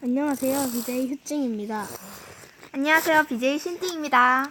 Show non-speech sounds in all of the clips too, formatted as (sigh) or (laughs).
안녕하세요. BJ 휴증입니다. 안녕하세요. BJ 신띵입니다.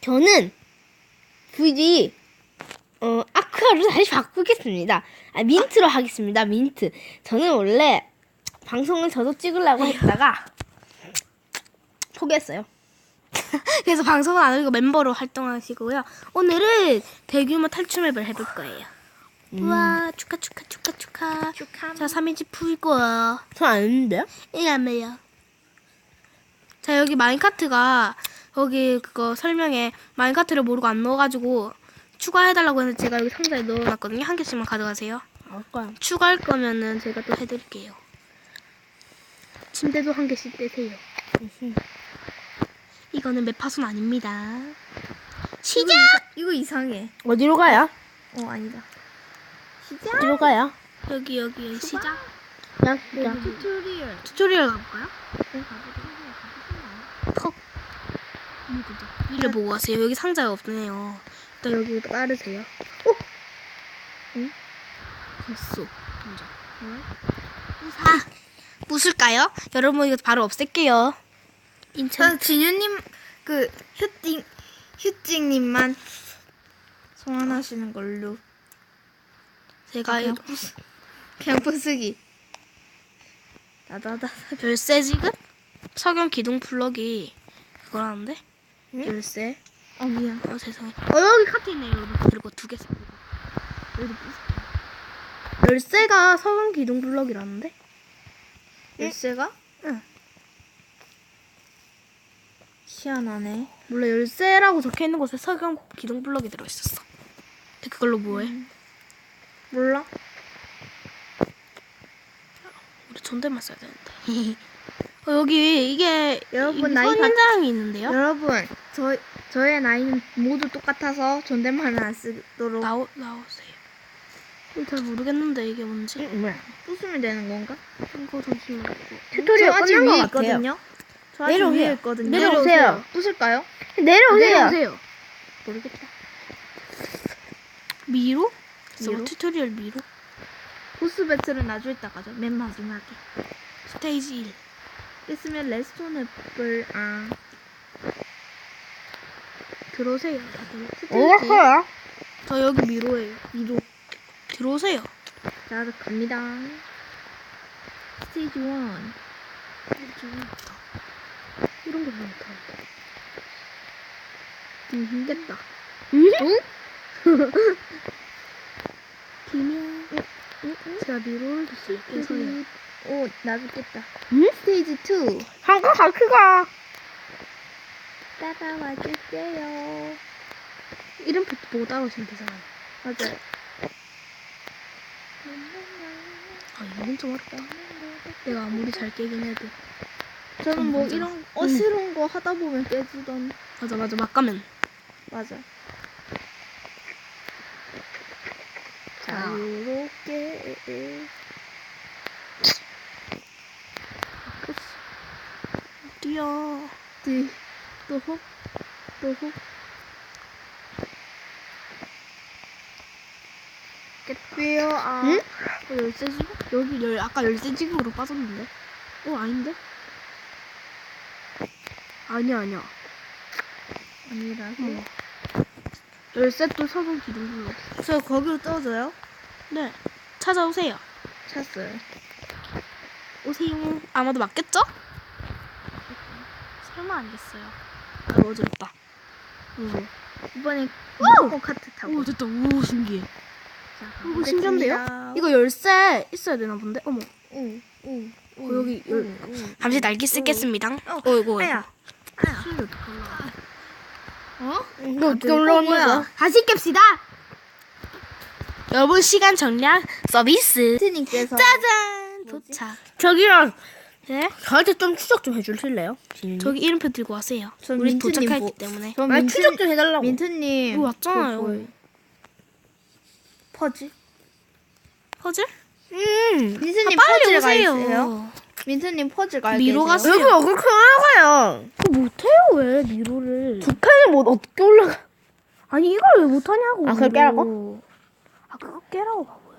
저는 굳이 어, 아쿠아로 다시 바꾸겠습니다. 아, 민트로 하겠습니다. 민트. 저는 원래 방송을 저도 찍으려고 했다가 포기했어요. (laughs) 그래서 방송은 안 하고 멤버로 활동하시고요. 오늘은 대규모 탈출맵을 해볼 거예요. 우와 축하 축하 축하 축하. 축하. 자 3인치 풀고 전 아는데요? 이라며요. 자 여기 마인카트가 여기 그거 설명에 마인카트를 모르고 안 넣어가지고 추가해달라고 해서 제가 여기 상자에 넣어놨거든요. 한 개씩만 가져가세요. 알까요? 추가할 거면은 제가 또 해드릴게요. 침대도 한 개씩 떼세요. 이거는 매파손 아닙니다. 시작! 이거 이상해. 어디로 가요? 어 아니다. 시작. 어디로 가요? 여기 여기 여기 시작. 야, 야. 튜토리얼. 튜토리얼 가볼까요? 턱. 이를 보고 가세요. 여기 상자가 없네요. 일단 여기 깔으세요. 어? 응? 됐어. 던져. 아, 무술까요? 여러분 이거 바로 없앨게요. 인천. 저 진유님 그 휴띵 휴띵님만 소환하시는 걸로. 제가 이거 (laughs) 그냥 부수기. 나다다. 열쇠 지금? 석영 기둥 플러기 그거라는데? 응? 열쇠. 어 미안. 어 세상에. 어 여기 카트 있네요. 여러분 그리고 두 개. 사. 여기도 부수. 열쇠가 석영 기둥 블럭이라는데? 열쇠가? 응. 희한하네. 몰라 열쇠라고 적혀 있는 곳에 석영 기둥 블럭이 들어 있었어. 근데 그걸로 뭐해? 몰라. 우리 존댓말 써야 되는데. (laughs) 어, 여기 이게 여러분, 이 나이 선인장이 있는데요? 여러분 저 저의 나이는 모두 똑같아서 존댓말은 안 쓰도록 나오 나오세요. 음, 잘 모르겠는데 이게 뭔지. 뭐야? 부수면 되는 건가? 이거 잠시만. 튜토리얼 저 아직 끝난 것 위에 같아요. 있거든요. 저 아직 내려오세요. 위에 있거든요. 내려오세요. 부술까요? 내려오세요. 내려오세요. 모르겠다. 미로? 미로? 미로? 튜토리얼 미로? 보스 배틀은 나중에 따가죠. 맨 마지막에. 스테이지 1. 있으면 레스톤을 아 들어오세요. 다들. 어디갔어요? 저 여기 미로예요. 미로. 들어오세요. 자 갑니다. 스테이지 1. 이런 거 못하 음, 힘겠다. 기면. 제가 미로를 줬을게요. 오 나죽겠다. 응? 스테이지 2. 한국 같이 가. 따라와 주세요. 이름표 보고 따라오시면 되잖아요. 맞아요. 아, 이건 좀 어렵다. 내가 아무리 잘 깨긴 해도. 저는 뭐. 이런 어스러운 거 하다 보면 깨지던 맞아, 맞아. 막 가면. 맞아. 자. 자유롭게 뛰어. 뒤, 또 훅, 또 훅. 깼다. 아. 응? 어, 열쇠 지금? 여기 열 아까 열쇠 지금으로 빠졌는데? 어 아닌데? 아니야 아니야. 아니라고. 어. 열쇠 또 석영 기둥 불러. 저 거기로 떠져요? 네. 찾아오세요. 찼어요. 오세요. 아마도 맞겠죠? 설마 아니겠어요. 아 어지럽다. 오. 이번에 무조건 카트 타고. 오 됐다. 오 신기해. 자, 이거 가보겠습니다. 신기한데요? 이거 열쇠 있어야 되나 본데? 어머. 오, 오, 어, 여기 열. 오, 오. 잠시 날개 쓰겠습니다. 어, 어이구. 아야. 아야. 어떻게 올라가? 어? 이거 어떻게 어, 올라오는 뭐야? 거야? 다시 깹시다. 여러분 시간 정량 서비스. 트님께서 짜잔 뭐지? 도착. 저기요. 네. 저한테 좀 추적 좀 해주실래요? 저기 이름표 들고 와세요. 전 우리 민트님 도착했기 뭐- 때문에. 저아 민트, 추적 좀 해달라고. 민트님 이거 왔잖아요. 그거 뭐예요? 퍼즐? 퍼즐? 음. 민트님 아, 퍼즐 가. 있어요? 민트님 퍼즐 가 미로 계세요? 가세요. 여기 어떻게 올라가요? 그거 못해요 왜 미로를? 두 칸을 못 어떻게 올라가? 아니 이걸 왜 못하냐고. 아, 그걸 깨라고? 아 그거 깨라고 바보야.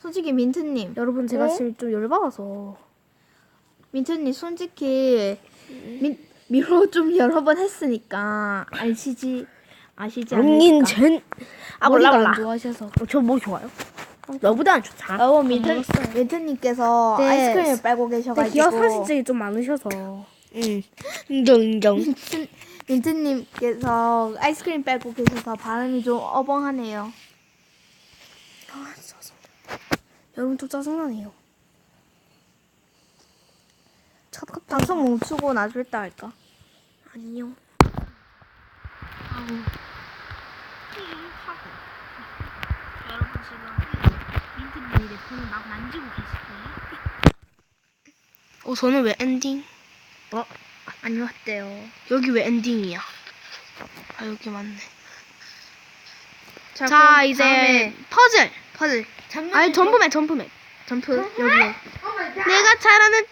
솔직히 민트님 여러분 제가 어? 지금 좀 열받아서 민트님 솔직히 민 미로 좀 여러 번 했으니까 아시지 아시지 않을까? 젠. 아 몰라 머리가 몰라. 안 좋아하셔서. 저 뭐 좋아요? 너보다는 좋다. 어, 민트 민트님께서 네. 아이스크림을 빨고 근데 계셔가지고 기억 상실증이 좀 많으셔서. 응. 인정 인정. 민트, 민트님께서 아이스크림 빨고 계셔서 발음이 좀 어벙하네요. 아, 짜증. 여러분 좀 짜증나네요. 첫 방송 멈추고 나중에 때 할까? 아니요. 아우. 여러분 지금 민트님이 내 폰을 막 만지고 계실 거예요? 어, 저는 왜 엔딩? 안 왔대요. 여기 왜 엔딩이야? 아, 여기 맞네. 자, 자, 그럼 이제 다음에 퍼즐. 퍼즐. 아니, 점프맨, 점프맨. 점프, 여기. 내가 잘하는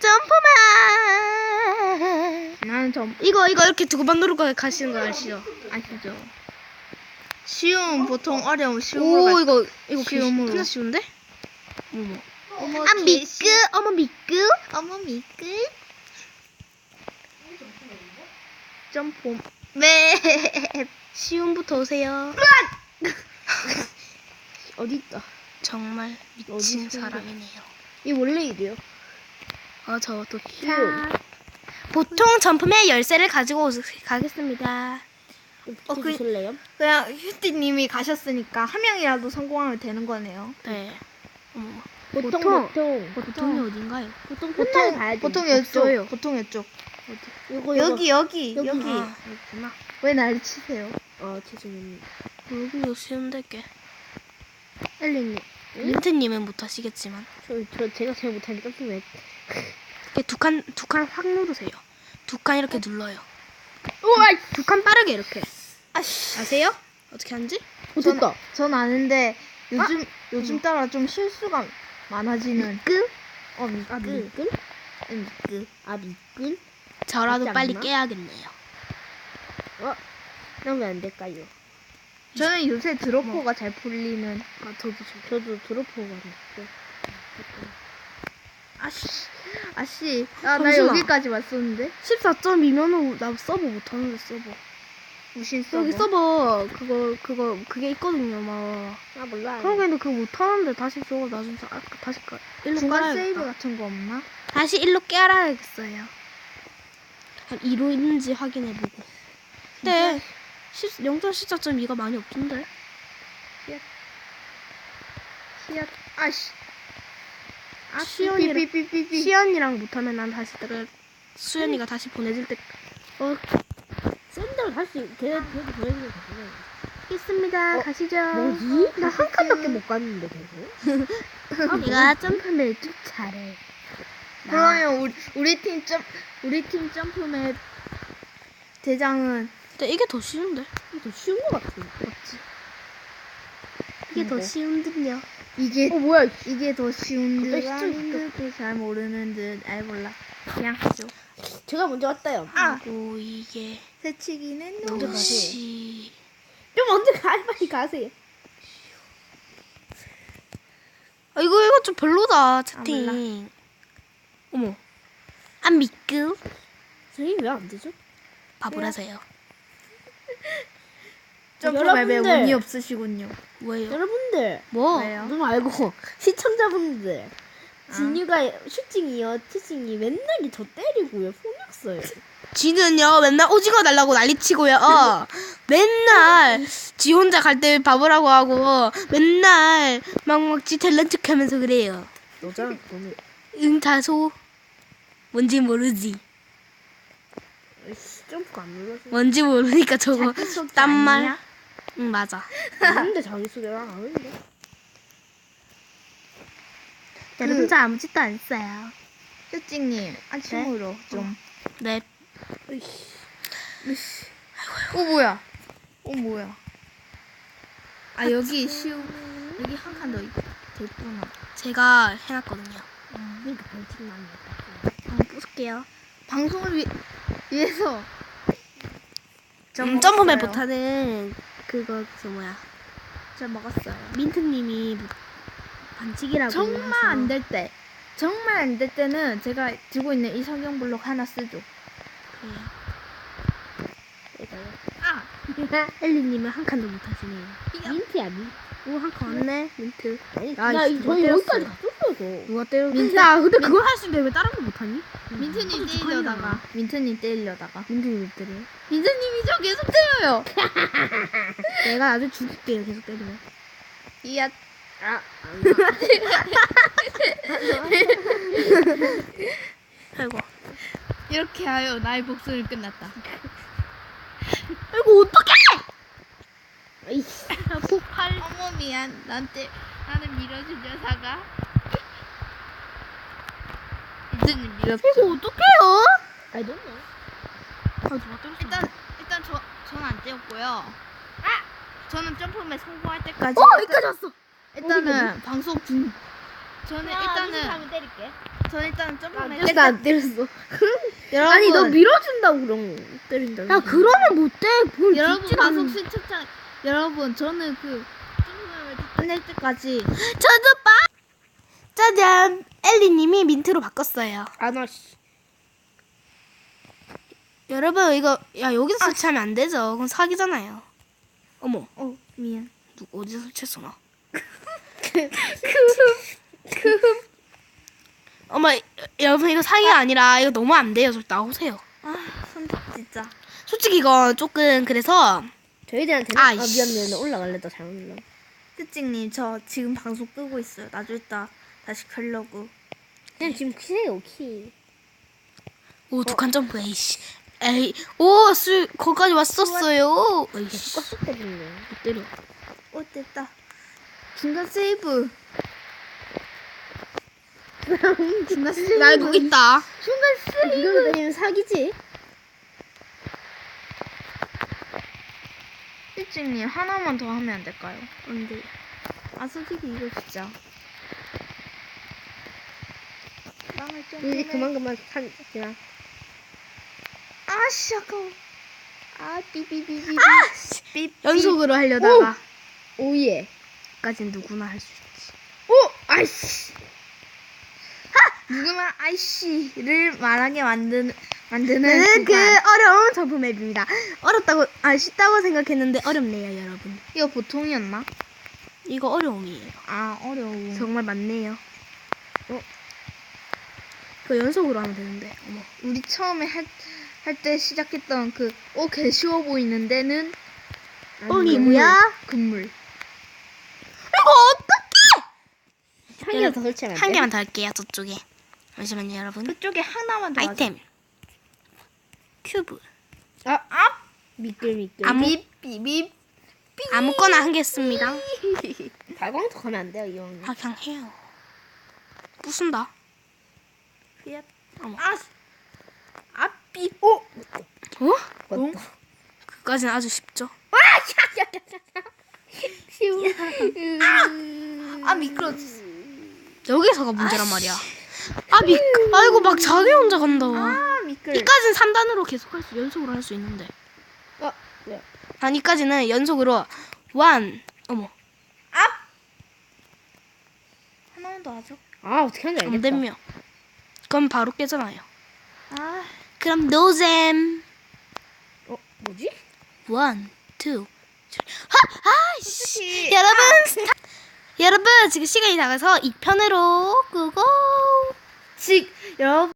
점프맨. 나는 좀 이거, 이거 이렇게 두고 만 누르고 가시는 거 아시죠? 아시죠? 쉬움 보통 어려움 쉬움으로 오, 갈- 이거, 이거 쉬움으로. 진짜 쉬운데? 어머. 어머, 아, 개- 미끄, 어머, 미끄. 어머 미끄 점프 네 (laughs) 쉬움부터 오세요. (laughs) 어디 있다. 정말 미친 어디 사람이네요. 이 원래 이래요. 아, 저도 쉬움. 보통 점프맨 열쇠를 가지고 오스- 가겠습니다. 어, 그- 주실래요? 그냥 휴티님이 가셨으니까 한 명이라도 성공하면 되는 거네요 네. 어머, 보통 보통. 보통 보통이 어딘가요? 보통 보통. 보통. 이쪽 보통 이쪽 이거 여기 여기 여기. 여기 아, 여기구나. 왜 나를 치세요? 어 죄송합니다. 여기도 쉬운데 게. 엘리님. 민트님은 못하시겠지만. 저, 저 제가 제일 못하니까 좀 왜? 이렇게 두 칸, 두 칸 확 누르세요. 두 칸 이렇게 눌러요. 우와. 두 칸 빠르게 이렇게. 아씨 아세요? 어떻게 하는지? 어, 됐다. 전 아는데 요즘 요즘 따라 좀 실수가 많아지는 끄? 어 미끄 아 미끌? 응, 미끄 아 미끌? 저라도 빨리 않나? 깨야겠네요. 어? 그럼 왜안 될까요? 저는 요새 드로퍼가 잘 풀리는 아, 저도 좀. 저도 드로퍼가 됐어. 아씨 아씨 아 나. 여기까지 왔었는데 14.2면은 나 서버 못하는데 서버. 무신 서버 여기 서버 그거 그거 그게 있거든요 막. 아 몰라. 그런 게 있는데 그거 못하는데 다시 저거 나중에 아, 다시 까 일로 중간 깔아야겠다. 세이브 같은 거 없나? 다시 일로 깨알아야겠어요. 한 2로 있는지 확인해보고. 근데 0.14.2가 많이 없던데? 시야 아씨 아 시연이랑- 시연이랑 못하면 난 다시 내가 수연이가 다시 보내줄 때 어, 샌들 다시 걔네 걔네 보내주면. 있습니다. 어, 가시죠. 뭐지? 나 한 칸밖에 못 갔는데 계속. (laughs) 아, 내가 점프를 좀 잘해. 그러면 우리 우리 팀 점 우리 팀 점프맵 대장은 근데 이게 더 쉬운데? 더 쉬운 것 같아. 맞지? 이게 더 뭐? 쉬운 듯요. 이게 어 뭐야? 이게 더 쉬운 듯 갑자기 아닌 듯잘 모르는 듯 아이 몰라 그냥 하죠 제가 먼저 왔다요. 아 그리고 이게 새치기는 먼저. 혹시 좀 먼저 가 빨리 가세요. 아, 이거 이거 좀 별로다 채팅. 어머. 안믿 고 선생님 왜안 되죠? 바보라서요. (laughs) 여러분들. 운이 없으시군요 뭐예요? 여러분들 뭐? 왜요? 너무 알고 (laughs) 시청자분들 진유가 슈팅이요 티칭이 맨날 저 때리고요 폭력 써요. 지는요 맨날 오징어 달라고 난리치고요. 어. (laughs) 맨날 지 혼자 갈 때 바보라고 하고 맨날 막막지 탤런 척하면서 그래요. 너잖아 너는. 응 다소 뭔지 모르지. 씨, 점프가 안 눌러져. 뭔지 모르니까 저거 자기소개 딴 말. 아니야? 응 맞아. 아는데 자기소개를 안 하는데. 여러분 저 아무 짓도 안 써요. 휴찡님 아침으로 좀 네. 어 뭐야 어 뭐야 아 여기 쉬우 여기 한 칸 더 됐구나 제가 해놨거든요. 그러니까 벤팅 나는 한번 부술게요. 방송을 위, 위해서 음, 점프맨 못하는 그거 그 뭐야. 저 먹었어요. 민트님이 뭐 반칙이라고 정말 해서. 안 될 때 정말 안 될 때는 제가 들고 있는 이 성경 블록 하나 쓰죠. 아, (laughs) 엘리님은 한 칸도 못 하시네요. 민트야 민. 오, 한 칸. 왔네, 민트. 야, 나 이거. 여기까지 갔 었어. 누가 때려? 민트. 야, 근데 그걸 할 수 있는데 왜 다른 거 못하니? 민트님 때리려다가 민트님 때리려다가 민트님 왜 때려? 민트님이 저 계속 때려요. (laughs) 내가 아주 죽을게요, 계속 때리면. 이야, 아, 아이고. 이렇게 하여 나의 복수는 끝났다. 아이고, 어떡해! 폭발. 어머 미안, 나한테 나는 밀어준 여사가. 민트님 밀었죠. 이거 어떡해요? 아, 누가 때렸어? 일단 일단 저 저는 안 때렸고요. 아, 저는 점프맨 성공할 때까지. 어, 여기까지 왔어. 일단은 방송 중. 저는 일단은 하면 때릴게. 저는 일단은 점프맨 때렸어 안 때렸어. (laughs) 여러분, 아니 너 밀어준다고 그럼 때린다. 야, 그러면 못 돼. 뭘 여러분 방송 시청자 여러분 저는 그 점프맨을 다 끝낼 때까지 저도 봐. 짜잔. 엘리님이 민트로 바꿨어요. 아나 씨. 여러분 이거 야 여기서 설치하면 안 되죠. 그건 사기잖아요. 어머, 어 미안. 누구 어디서 설치했어 나? 어머, 여- 여러분 이거 사기가 아니라 이거 너무 안 돼요. 좀 나오세요. 아 진짜. 솔직히 이거 조금 그래서 저희들한테는 아, 아. 미안해 나 올라갈래 나 잘못 눌러. 뜨찡님 저 지금 방송 끄고 있어요. 나중에 이따 다시 켜려고. 그냥 지금 키세요 키. 오두칸 점프 에이씨. 에이 오 술 거기까지 왔었어요. 에이씨 껐을 때렸네. 못 때려. 어 됐다. 중간 세이브. (laughs) 중간 쓰. 나 이거 있다. 중간 쓰. 이걸로 때리면 사기지. 뜨찡님 하나만 더 하면 안 될까요? 안 돼. 아 솔직히 이거 진짜. 좀. 이제. 그만 그만 산 그냥. 아씨 아까워. 아 삐삐삐삐. 삐삐. 연속으로 하려다가 오예. 까진 누구나 할 수 있지. 오 아이씨. 누구나 아이씨를 말하게 만드는 만드는 네, 그. 어려운 점프 맵입니다. 어렵다고 아 쉽다고 생각했는데 어렵네요, 여러분. 이거 보통이었나? 이거 어려움이에요. 아 어려워. 정말 많네요. 어? 이거 연속으로 하면 되는데. 어머. 우리 처음에 할때 시작했던 그, 어, 개 쉬워 보이는 데는 어, 이게 뭐야? 금물. 이거 어떡해? 한 개만 더 설치하면 안한 돼? 개만 더 할게요, 저쪽에. 잠시만요, 여러분. 그쪽에 하나만 더. 아이템. 큐브. 아, 아. 미끌 미끌. 아무- 삐삐삐. 아무거나 하겠습니다. (laughs) 발광석 하면 안 돼요 이왕. 아, 그냥 해요. 부순다. 삐. 어머. 아, 아, 삐. 오. 어? 맞다. 그까지는 아주 쉽죠. 쉬워. 아, 미끄러졌어. 여기서가 문제란 말이야. 아, 미, 아이고, 막 자기 혼자 간다. 아, 미끌. 이까지는 3단으로 계속 할 수, 연속으로 할 수 있는데. 어, 네. 난 이까지는 연속으로 원, 어머, 하나만 더 하죠. 아 어떻게 하는지 안 알겠다. 되면. 그럼 바로 깨잖아요. 아, 그럼 노잼. 어 뭐지? 원, 투. 하! 아이씨. 솔직히. 여러분, 스타- 여러분, 지금 시간이 나가서 2편으로 끄고. 지, 여러분.